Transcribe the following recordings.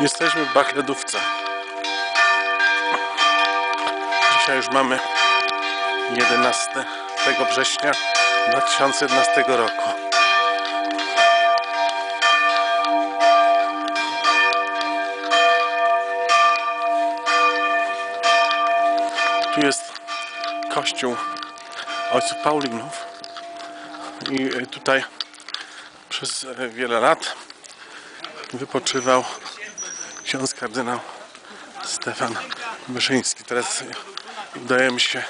Jesteśmy w Bachledówce. Dzisiaj już mamy 11 września 2011 roku. Tu jest kościół ojców Paulinów i e, tutaj przez e, wiele lat wypoczywał ksiądz kardynał Stefan Wyszyński. Teraz udajemy się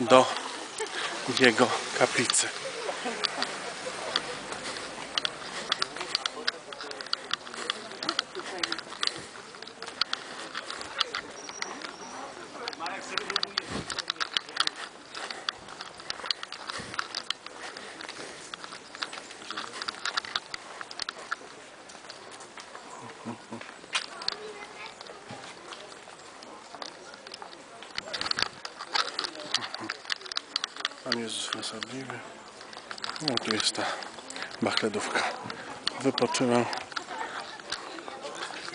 do jego kaplicy. Jezus Osobliwy. No tu jest ta bachledówka. Wypoczywał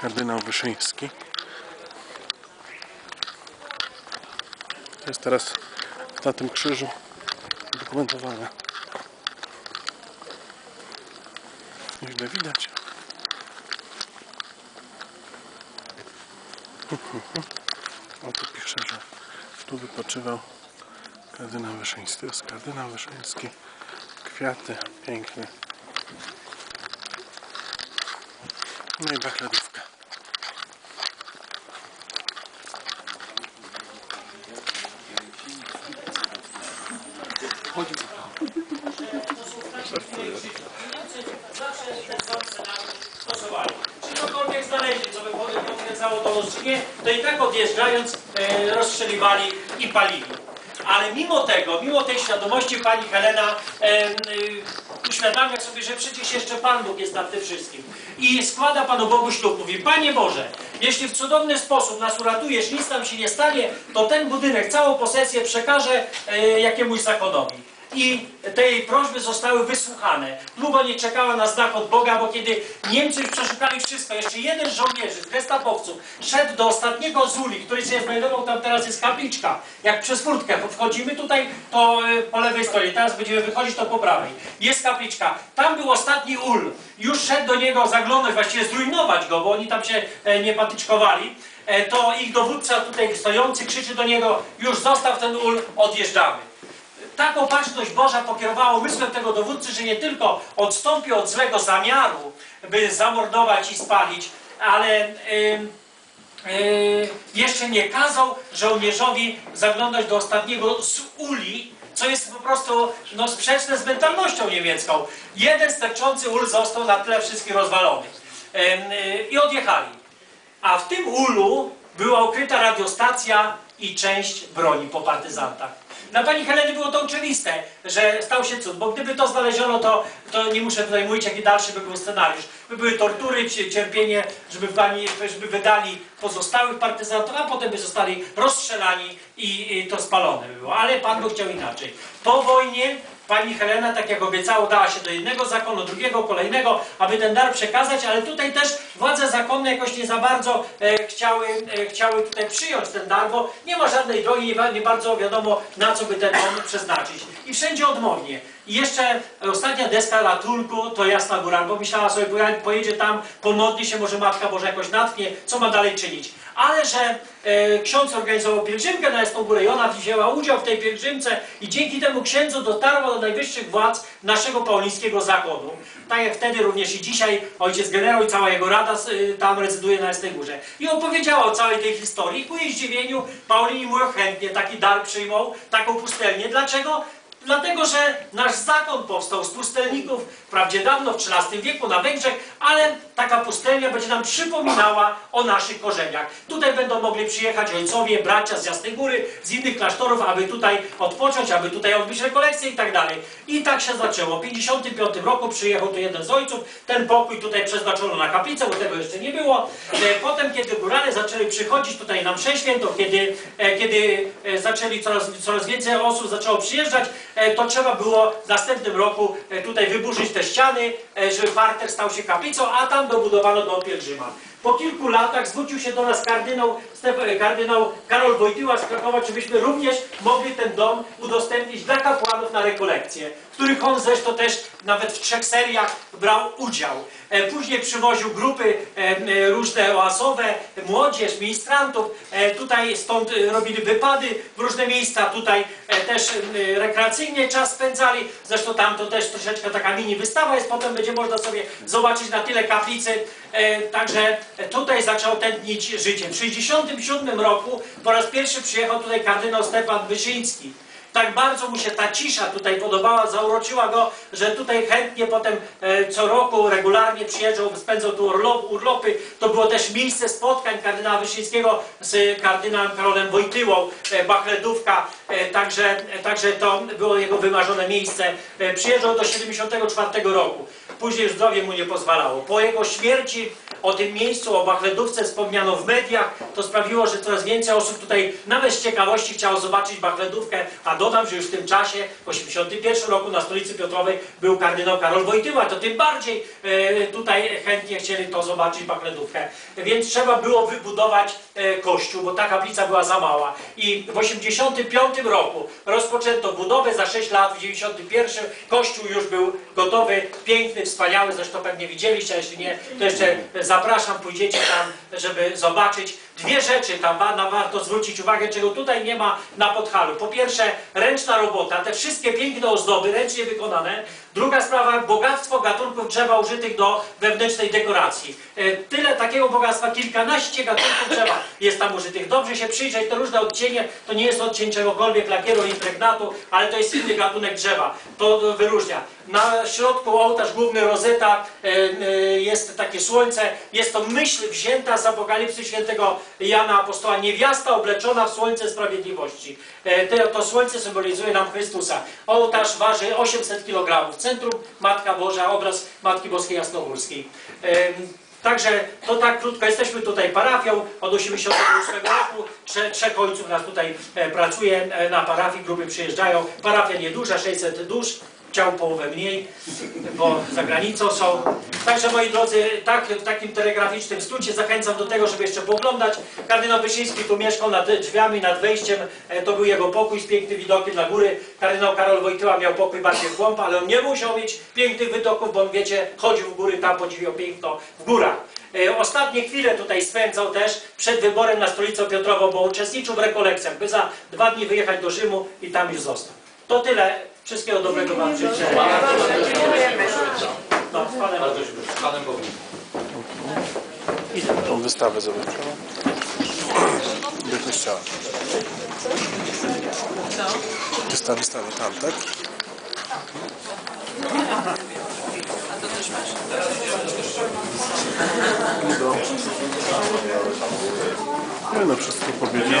kardynał Wyszyński. To jest teraz na tym krzyżu dokumentowane. Nieźle widać. O tu pisze, że tu wypoczywał Kardynał Wyszyński. To jest kardynał Wyszyński. Kwiaty piękne. No i bachledówka. Czy cokolwiek znaleźli, co by potwierdzało to rozstrzygnięcie, to i tak odjeżdżając e, rozstrzeliwali i palili. Ale mimo tego, mimo tej świadomości pani Helena e, e, uświadamia sobie, że przecież jeszcze Pan Bóg jest nad tym wszystkim. I składa Panu Bogu ślub. Mówi, Panie Boże, jeśli w cudowny sposób nas uratujesz, nic nam się nie stanie, to ten budynek, całą posesję przekażę e, jakiemuś zakonowi i tej prośby zostały wysłuchane. Długo nie czekała na znak od Boga, bo kiedy Niemcy już przeszukali wszystko, jeszcze jeden żołnierzy, z gestapowców, szedł do ostatniego z uli, który się znajdował, tam teraz jest kapliczka. Jak przez furtkę wchodzimy tutaj, to e, po lewej stronie, teraz będziemy wychodzić, to po prawej. Jest kapliczka. Tam był ostatni ul. Już szedł do niego zaglądać, właściwie zrujnować go, bo oni tam się e, nie patyczkowali. E, To ich dowódca tutaj stojący krzyczy do niego, już zostaw ten ul, odjeżdżamy tak opatrzność Boża pokierowała umysłem tego dowódcy, że nie tylko odstąpił od złego zamiaru, by zamordować i spalić, ale jeszcze nie kazał żołnierzowi zaglądać do ostatniego z uli, co jest po prostu no, sprzeczne z mentalnością niemiecką. Jeden sterczący ul został na tle wszystkich rozwalony. Y, I odjechali. A w tym ulu była ukryta radiostacja i część broni po partyzantach. Dla pani Heleny było to oczywiste, że stał się cud, bo gdyby to znaleziono, to, to nie muszę tutaj mówić, jaki dalszy by był scenariusz. By były tortury, cie- cierpienie, żeby, pani, żeby wydali pozostałych partyzantów, a potem by zostali rozstrzelani i, i to spalone by było. Ale Pan Bóg chciał inaczej. Po wojnie pani Helena, tak jak obiecała, dała się do jednego zakonu, drugiego, kolejnego, aby ten dar przekazać, ale tutaj też władze zakonne jakoś nie za bardzo e, chciały, e, chciały tutaj przyjąć ten dar, bo nie ma żadnej drogi, nie, nie bardzo wiadomo, na co by ten dom przeznaczyć. I wszędzie odmownie. I jeszcze ostatnia deska ratunku to Jasna Góra, bo myślała sobie, pojedzie tam, pomodli się, może Matka Boża jakoś natchnie, co ma dalej czynić. Ale że e, ksiądz organizował pielgrzymkę na Jasną Górę i ona wzięła udział w tej pielgrzymce i dzięki temu księdzu dotarła do najwyższych władz naszego paulińskiego zakonu. Tak jak wtedy również i dzisiaj ojciec generał i cała jego rada y, tam rezyduje na Jasnej Górze. I opowiedziała o całej tej historii. Ku jej zdziwieniu Paulini mówią chętnie taki dar przyjmą, taką pustelnię. Dlaczego? Dlatego, że nasz zakon powstał z pustelników, wprawdzie dawno w XIII wieku na Węgrzech, ale taka pustelnia będzie nam przypominała o naszych korzeniach. Tutaj będą mogli przyjechać ojcowie, bracia z Jasnej Góry, z innych klasztorów, aby tutaj odpocząć, aby tutaj odbyć rekolekcje i tak dalej. I tak się zaczęło. W 1955 roku przyjechał tu jeden z ojców, ten pokój tutaj przeznaczono na kaplicę, bo tego jeszcze nie było. E, Potem, kiedy górale zaczęli przychodzić tutaj na mszę świętą, kiedy, e, kiedy e, zaczęli coraz, coraz więcej osób zaczęło przyjeżdżać, to trzeba było w następnym roku e, tutaj wyburzyć te ściany, e, żeby parter stał się kaplicą, a tam dobudowano dom pielgrzyma. Po kilku latach zwrócił się do nas kardynał, Kardynał Karol Wojtyła z Krakowa, czy byśmy również mogli ten dom udostępnić dla kapłanów na rekolekcje, w których on zresztą też nawet w trzech seriach brał udział. E, Później przywoził grupy e, e, różne oazowe, młodzież, ministrantów. Tutaj stąd robili wypady w różne miejsca. Tutaj też rekreacyjnie czas spędzali. Zresztą tam to też troszeczkę taka mini wystawa jest. Potem będzie można sobie zobaczyć na tyle kaplicy. Także tutaj zaczął tętnić życie. W 1967 roku po raz pierwszy przyjechał tutaj kardynał Stefan Wyszyński. Tak bardzo mu się ta cisza tutaj podobała, zauroczyła go, że tutaj chętnie potem e, co roku regularnie przyjeżdżał, spędzał tu urlop, urlopy. To było też miejsce spotkań kardynała Wyszyńskiego z kardynałem Karolem Wojtyłą, e, Bachledówka, e, także, e, także to było jego wymarzone miejsce. E, przyjeżdżał do 74 roku. Później zdrowie mu nie pozwalało. Po jego śmierci o tym miejscu, o Bachledówce wspomniano w mediach. To sprawiło, że coraz więcej osób tutaj nawet z ciekawości chciało zobaczyć Bachledówkę, a dodam, że już w tym czasie, w 81 roku na stolicy Piotrowej był kardynał Karol Wojtyła, to tym bardziej e, tutaj chętnie chcieli to zobaczyć Bachledówkę. Więc trzeba było wybudować e, kościół, bo ta kaplica była za mała. I w 85 roku rozpoczęto budowę, za 6 lat, w 91 kościół już był gotowy, piękny, wspaniały, zresztą pewnie widzieliście, a jeśli nie, to jeszcze zapraszam, pójdziecie tam, żeby zobaczyć. Dwie rzeczy tam na- warto zwrócić uwagę, czego tutaj nie ma na Podhalu. Po pierwsze, ręczna robota, te wszystkie piękne ozdoby, ręcznie wykonane. Druga sprawa, bogactwo gatunków drzewa użytych do wewnętrznej dekoracji. E, Tyle takiego bogactwa, kilkanaście gatunków drzewa jest tam użytych. Dobrze się przyjrzeć, te różne odcienie, to nie jest odcień czegokolwiek, lakieru, impregnatu, ale to jest inny gatunek drzewa. To wyróżnia. Na środku ołtarz główny Rozeta, e, e, jest takie słońce, jest to myśl wzięta z Apokalipsy świętego Jana Apostoła, niewiasta obleczona w słońce sprawiedliwości. E, To słońce symbolizuje nam Chrystusa. Ołtarz waży 800 kg. Centrum Matka Boża, obraz Matki Boskiej Jasnogórskiej. Także to tak krótko, jesteśmy tutaj parafią od 88 roku, Trze, trzech ojców nas tutaj pracuje na parafii, grupy przyjeżdżają, parafia nieduża, 600 dusz, chciał połowę mniej, bo za granicą są. Także moi drodzy, tak, w takim telegraficznym skrócie zachęcam do tego, żeby jeszcze pooglądać. Kardynał Wyszyński tu mieszkał nad drzwiami, nad wejściem, e, to był jego pokój z pięknym widokiem na góry. Kardynał Karol Wojtyła miał pokój bardziej w głąb, ale on nie musiał mieć pięknych widoków, bo on wiecie, chodził w góry, tam podziwiał piękno w górach. E, Ostatnie chwile tutaj spędzał też przed wyborem na stolicę Piotrową, bo uczestniczył w rekolekcjach, by za dwa dni wyjechać do Rzymu i tam już został. To tyle. Wszystkiego dobrego Wam życzę. No, z Panem Panem Bogiem. Tą wystawę zobaczyłem. Do kościoła. Wystawa, wystawa tam, tak? Do... Nie no, wszystko powiedział.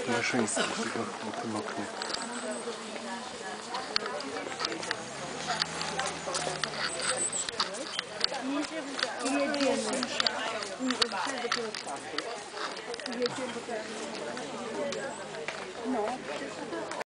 kardynał Wyszyński, w tego, na tym oknie. No,